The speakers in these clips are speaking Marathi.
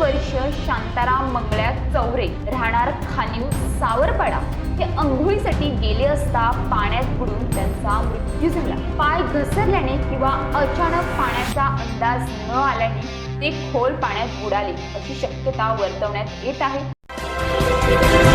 वर्ष शांताराम मंगळ्या चौरे राहणार खानीव सावरपाडा. हे अंघोळीसाठी गेले असता पाण्यात बुडून त्यांचा मृत्यू झाला. पाय घसरल्याने किंवा अचानक पाण्याचा अंदाज न आल्याने ते खोल पाण्यात बुडाले अशी शक्यता वर्तवण्यात येत आहे.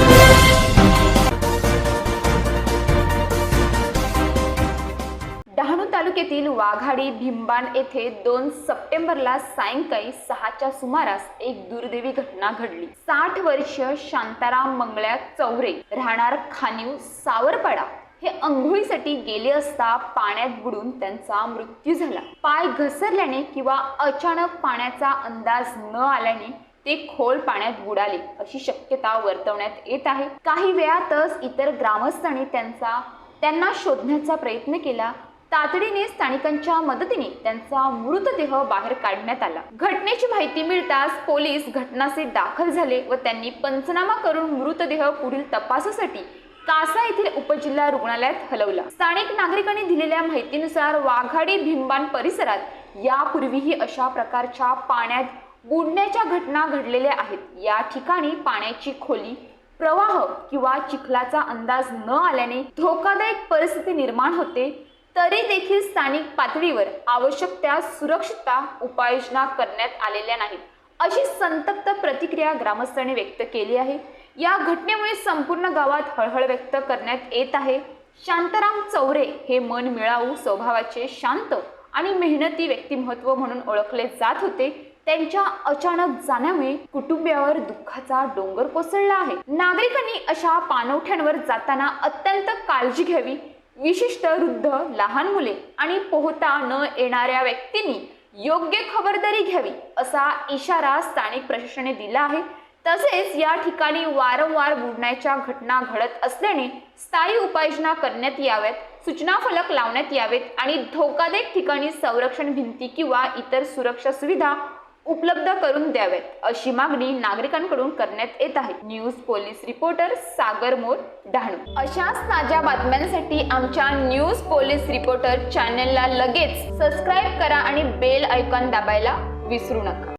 तालुक्यातील वाघाडी भिंबाण येथे दोन सप्टेंबरला सायंकाळी सहाच्या सुमारास एक दुर्दैवी घटना घडली. साठ वर्ष शांताराम मंगळ्या चौरे राहणार खानीव सावरपाडा हे अंघोळीसाठी गेले असता पाण्यात बुडून त्यांचा मृत्यू झाला. पाय घसरल्याने किंवा अचानक पाण्याचा अंदाज न आल्याने ते खोल पाण्यात बुडाले अशी शक्यता वर्तवण्यात येत आहे. काही वेळातच इतर ग्रामस्थांनी त्यांचा त्यांना शोधण्याचा प्रयत्न केला. तातडीने स्थानिकांच्या मदतीने त्यांचा मृतदेह बाहेर काढण्यात आला. घटनेची माहिती मिळताच पोलीस घटनास्थळी दाखल झाले व त्यांनी पंचनामा करून मृतदेह पुढील तपासासाठी कासा येथील उपजिल्हा रुग्णालयात हलवला. स्थानिक नागरिकांनी दिलेल्या माहितीनुसार वाघाडी भिंबान परिसरात यापूर्वीही अशा प्रकारच्या पाण्यात बुडण्याच्या घटना घडलेल्या आहेत. या ठिकाणी पाण्याची खोली प्रवाह किंवा चिखलाचा अंदाज न आल्याने धोकादायक परिस्थिती निर्माण होते तरी देखील स्थानिक पातळीवर आवश्यक त्या सुरक्षितता उपाययोजना करण्यात आलेल्या नाहीत अशी संतप्त प्रतिक्रिया ग्रामस्थांनी व्यक्त केली आहे. या घटनेमुळे संपूर्ण गावात हळहळ व्यक्त करण्यात येत आहे. शांताराम चौरे हे मन मिळावू स्वभावाचे शांत आणि मेहनती व्यक्तिमत्व म्हणून ओळखले जात होते. त्यांच्या अचानक जाण्यामुळे कुटुंबियावर दुःखाचा डोंगर कोसळला आहे. नागरिकांनी अशा पाणवठ्यांवर जाताना अत्यंत काळजी घ्यावी विशिष्ट वृद्ध लहान मुले आणि पोहता न येणाऱ्या व्यक्तींनी योग्य खबरदारी घ्यावी असा इशारा स्थानिक प्रशासनाने दिला आहे. तसेच या ठिकाणी वारंवार बुडण्याच्या घटना घडत असल्याने स्थायी उपाययोजना करण्यात याव्यात सूचना फलक लावण्यात यावेत आणि धोकादायक ठिकाणी संरक्षण भिंती किंवा इतर सुरक्षा सुविधा उपलब्ध करून द्यावेत अशी मागणी नागरिकांकडून करण्यात येत आहे. News police reporter Sagar More Dahanu. अशाच ताज्या बातम्यांसाठी आमच्या न्यूज पोलीस रिपोर्टर चॅनलला लगेच सबस्क्राईब करा आणि बेल आयकॉन दाबायला विसरू नका.